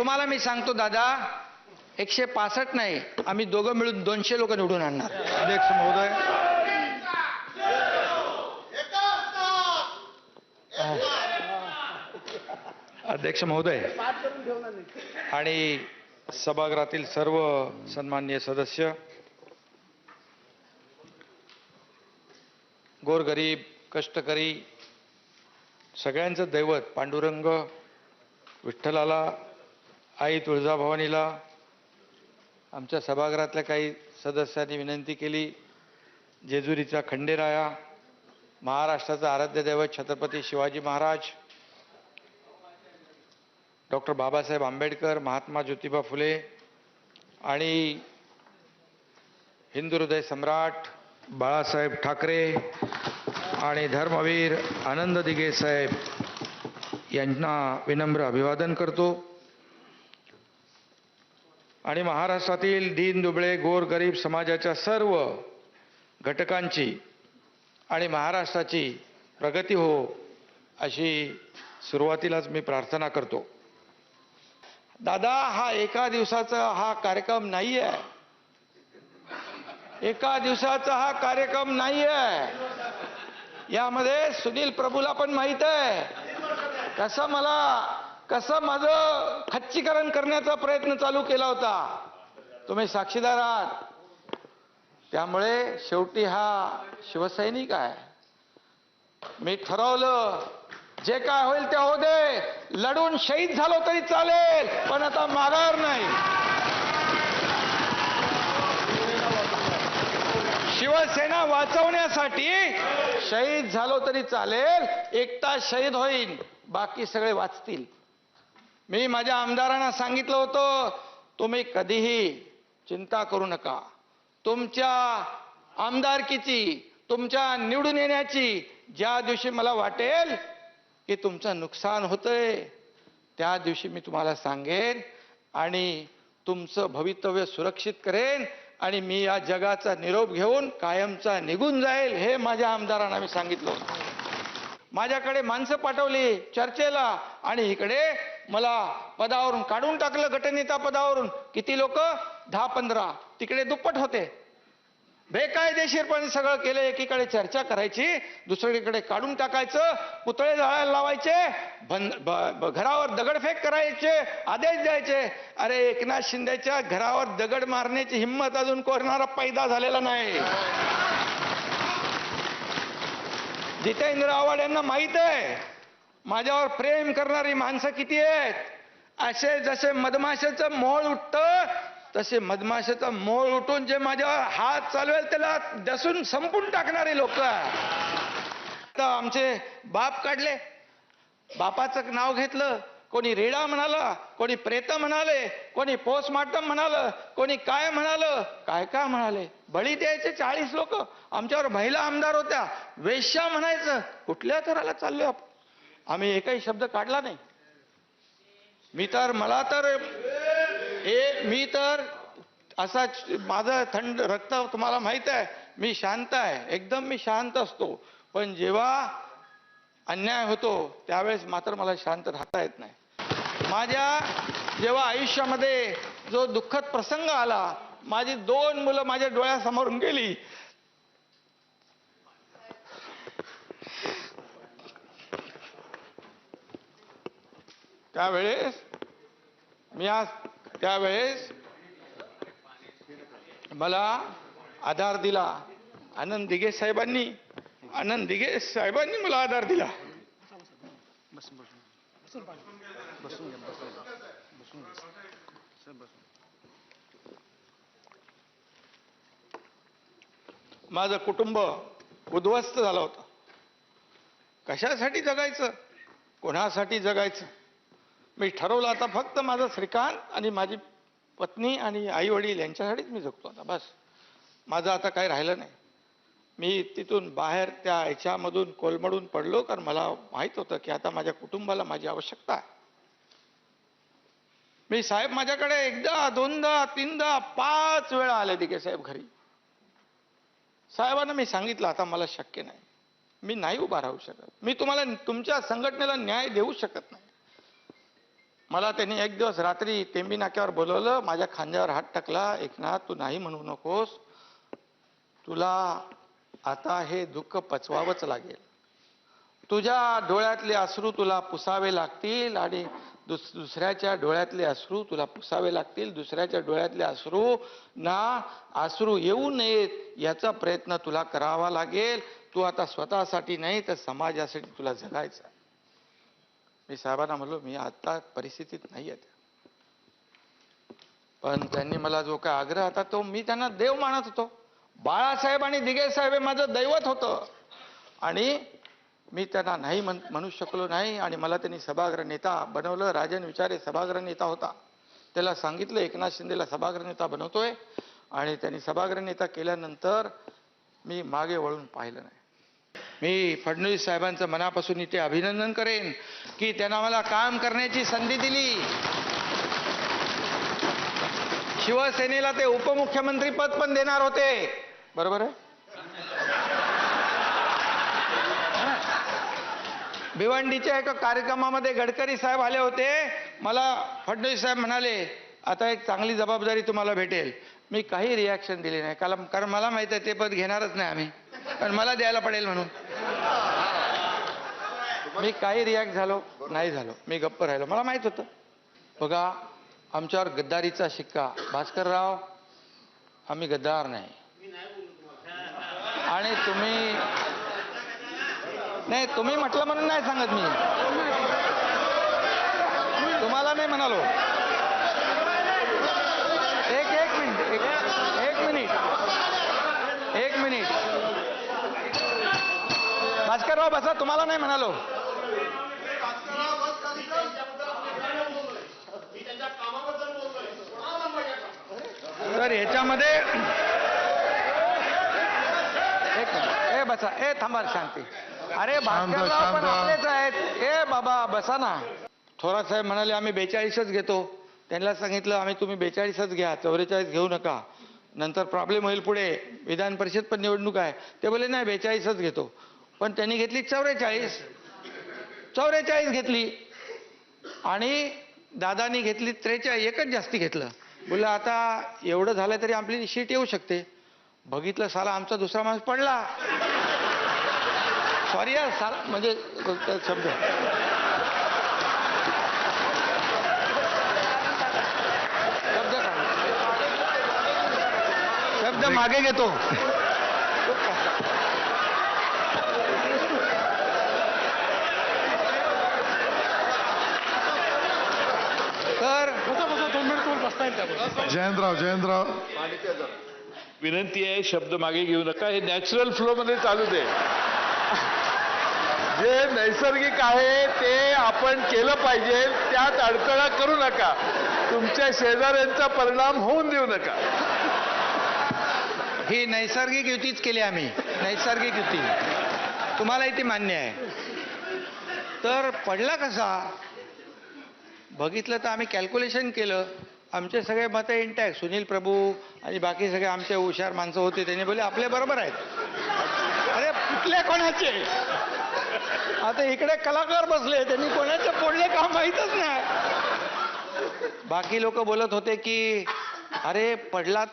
तुम्हाला मी सांगतो दादा एकशे पासष्ट नाही आम्ही दोघं मिळून दोनशे लोक निवडून आणणार. अध्यक्ष महोदय. अध्यक्ष महोदय आणि सभागृहातील सर्व सन्माननीय सदस्य गोरगरीब कष्टकरी सगळ्यांचं दैवत पांडुरंग विठ्ठलाला आई तुळजाभवानीला आमच्या सभागृहातल्या काही सदस्यांनी विनंती केली. जेजुरीचा खंडेराया महाराष्ट्राचा आराध्य दैवत छत्रपती शिवाजी महाराज डॉक्टर बाबासाहेब आंबेडकर महात्मा ज्योतिबा फुले आणि हिंदू हृदय सम्राट बाळासाहेब ठाकरे आणि धर्मवीर आनंद दिघे साहेब यांना विनम्र अभिवादन करतो. आणि महाराष्ट्रातील दीन दुबळे गोर गरीब समाजाच्या सर्व घटकांची आणि महाराष्ट्राची प्रगती हो अशी सुरुवातीलाच मी प्रार्थना करतो. दादा हा एका दिवसाचा हा कार्यक्रम नाही आहे एका दिवसाचा हा कार्यक्रम नाही आहे यामध्ये सुनील प्रभूला पण माहीत आहे. कसं मला कसं माझं खच्चीकरण करण्याचा प्रयत्न चालू केला होता. तुम्ही साक्षीदार आहात. त्यामुळे शेवटी हा शिवसैनिक आहे. मी ठरवलं जे काय होईल ते होऊ दे. लढून शहीद झालो तरी चालेल पण आता माघार नाही. शिवसेना वाचवण्यासाठी शहीद झालो तरी चालेल एकटा शहीद होईल बाकी सगळे वाचतील. मी माझ्या आमदारांना सांगितलं होतं तुम्ही कधीही चिंता करू नका. तुमच्या आमदारकीची तुमच्या निवडून येण्याची ज्या दिवशी मला वाटेल की तुमचं नुकसान होतंय त्या दिवशी मी तुम्हाला सांगेन आणि तुमचं भवितव्य सुरक्षित करेन आणि मी या जगाचा निरोप घेऊन कायमचा निघून जाईल हे माझ्या आमदारांना मी सांगितलं होतं. माझ्याकडे माणसं पाठवली चर्चेला आणि इकडे मला पदावरून काढून टाकलं गटनेता पदावरून. किती लोक? दहा पंधरा. तिकडे दुप्पट होते. बेकायदेशीरपणे सगळं केलं एकीकडे चर्चा करायची दुसरीकडे काढून टाकायचं पुतळे जाळायला लावायचे घरावर दगडफेक करायचे आदेश द्यायचे. अरे एकनाथ शिंदेच्या घरावर दगड मारण्याची हिंमत अजून कोरणारा पैदा झालेला नाही. जितेंद्र आव्हाड यांना माहीत आहे. माझ्यावर प्रेम करणारी माणसं किती आहेत? असे जसे मधमाशाचं मोळ उठतं तसे मधमाशाचं मोळ उठून जे माझ्यावर हात चालवेल त्याला दसून संपून टाकणारे लोक. तर आमचे बाप काढले. बापाचं नाव घेतलं. कोणी रेडा म्हणाला कोणी प्रेत म्हणाले कोणी पोस्टमार्टम म्हणालं कोणी काय म्हणालं काय काय म्हणाले? बळी द्यायचे चाळीस लोक. आमच्यावर महिला आमदार होत्या. वेश्या म्हणायचं. कुठल्या थराला चाललो आपण? आम्ही एकही शब्द काढला नाही. मी तर मला तर ए मी तर असा माझं थंड रक्त तुम्हाला माहीत आहे मी शांत आहे. एकदम मी शांत असतो. पण जेव्हा अन्याय होतो त्यावेळेस मात्र मला शांत राहता येत नाही. माझ्या जेव्हा आयुष्यामध्ये जो दुःखद प्रसंग आला माझी दोन मुलं माझ्या डोळ्यासमोरून गेली त्यावेळेस मी आज त्यावेळेस मला आधार दिला. आनंद दिघे साहेबांनी आनंद दिघे साहेबांनी मला आधार दिला. माझं कुटुंब उद्ध्वस्त झालं होतं. कशासाठी जगायचं? कोणासाठी जगायचं? मी ठरवलं आता फक्त माझं श्रीकांत आणि माझी पत्नी आणि आई वडील यांच्यासाठीच मी जगतो आता बस. माझं आता काही राहिलं नाही. मी तिथून बाहेर त्या ह्याच्यामधून कोलमडून पडलो कारण मला माहीत होतं की आता माझ्या कुटुंबाला माझी आवश्यकता आहे. मी साहेब माझ्याकडे एकदा दोनदा तीनदा पाच वेळा आले दिघे साहेब घरी. साहेबांना मी सांगितलं आता मला शक्य नाही. मी नाही उभा राहू शकत. मी तुम्हाला तुमच्या संघटनेला न्याय देऊ शकत नाही. मला त्यांनी एक दिवस रात्री टेंबी नाक्यावर बोलवलं माझ्या खांद्यावर हात टाकला एकनाथ तू नाही म्हणू नकोस. तुला आता हे दुःख पचवावंच लागेल. तुझ्या डोळ्यातले अश्रू तुला पुसावे लागतील आणि दुस दुसऱ्याच्या डोळ्यातले अश्रू तुला पुसावे लागतील. दुसऱ्याच्या डोळ्यातले अश्रू ना अश्रू येऊ नयेत याचा प्रयत्न तुला करावा लागेल. तू आता स्वतःसाठी नाही तर समाजासाठी तुला जगायचं आहे. मी साहेबांना म्हणलो मी आता परिस्थितीत नाही आहे पण त्यांनी मला जो काय आग्रह होता तो मी त्यांना देव मानत होतो. बाळासाहेब आणि दिगे साहेब हे माझं दैवत होतं. आणि मी त्यांना नाही म्हण म्हणू शकलो नाही आणि मला त्यांनी सभागृह नेता बनवलं. राजन विचारे सभागृह नेता होता. त्याला सांगितलं एकनाथ शिंदेला सभागृह नेता बनवतोय. आणि त्यांनी सभागृह नेता केल्यानंतर मी मागे वळून पाहिलं नाही. मी फडणवीस साहेबांचं मनापासून इथे अभिनंदन करेन की त्यांना मला काम करण्याची संधी दिली. शिवसेनेला ते उपमुख्यमंत्री पद पण देणार होते. बरोबर आहे? भिवंडीच्या एका कार्यक्रमामध्ये गडकरी साहेब आले होते. मला फडणवीस साहेब म्हणाले आता एक चांगली जबाबदारी तुम्हाला भेटेल. मी काही रिॲक्शन दिली नाही. कारण कारण मला माहीत आहे ते पद घेणारच नाही आम्ही. पण मला द्यायला पडेल म्हणून. मी काही रिॲक्ट झालो नाही झालो. मी गप्प राहिलो. मला माहीत होतं. बघा आमच्यावर गद्दारीचा शिक्का. भास्करराव आम्ही गद्दार नाही. आणि तुम्ही नाही तुम्ही म्हटलं म्हणून नाही सांगत मी. तुम्हाला नाही म्हणालो एक एक मिनिट. एक मिनिट. भास्करराव बसा तुम्हाला नाही म्हणालो. तर याच्यामध्ये एक मिनिट. ए बसा. ए थांबा शांती. अरे भास्करराव पण आपलेच आहेत. ए बाबा बसा ना. थोरात साहेब म्हणाले आम्ही बेचाळीसच घेतो. त्यांना सांगितलं आम्ही तुम्ही बेचाळीसच घ्या चौवेचाळीस घेऊ नका. नंतर प्रॉब्लेम होईल पुढे. विधान परिषद पण निवडणूक आहे. ते बोले नाही बेचाळीसच घेतो. पण त्यांनी घेतली चौवेचाळीस. चौवेचाळीस घेतली. आणि दादानी घेतली त्रेचाळीस एकच जास्ती घेतलं. बोललं आता एवढं झालं तरी आपली शीट येऊ शकते. बघितलं साला आमचा दुसरा माणूस पडला. सॉरी यार साला म्हणजे शब्द काय? शब्द मागे घेतो. तर जयंतराव जयंतराव. विनंती आहे शब्द मागे घेऊ नका हे नॅचरल फ्लो मध्ये चालू दे. जे नैसर्गिक आहे ते आपण केलं पाहिजे त्यात अडथळा करू नका. तुमच्या शेजाऱ्यांचा परिणाम होऊन देऊ नका. ही नैसर्गिक युतीच केली आम्ही. नैसर्गिक युती. तुम्हालाही ती मान्य आहे. तर पडला कसा? बघितलं तर आम्ही कॅल्क्युलेशन केलं. आमचे सगळे मतं इंटॅक्ट सुनील प्रभू आणि बाकी सगळे आमचे हुशार माणसं होते. त्यांनी बोले आपले बरोबर आहेत. अरे कुठले कोणाचे? आता इकडे कलाकार बसले. त्यांनी कोणाचे फोडले का माहीतच नाही. बाकी लोक बोलत होते की अरे पडला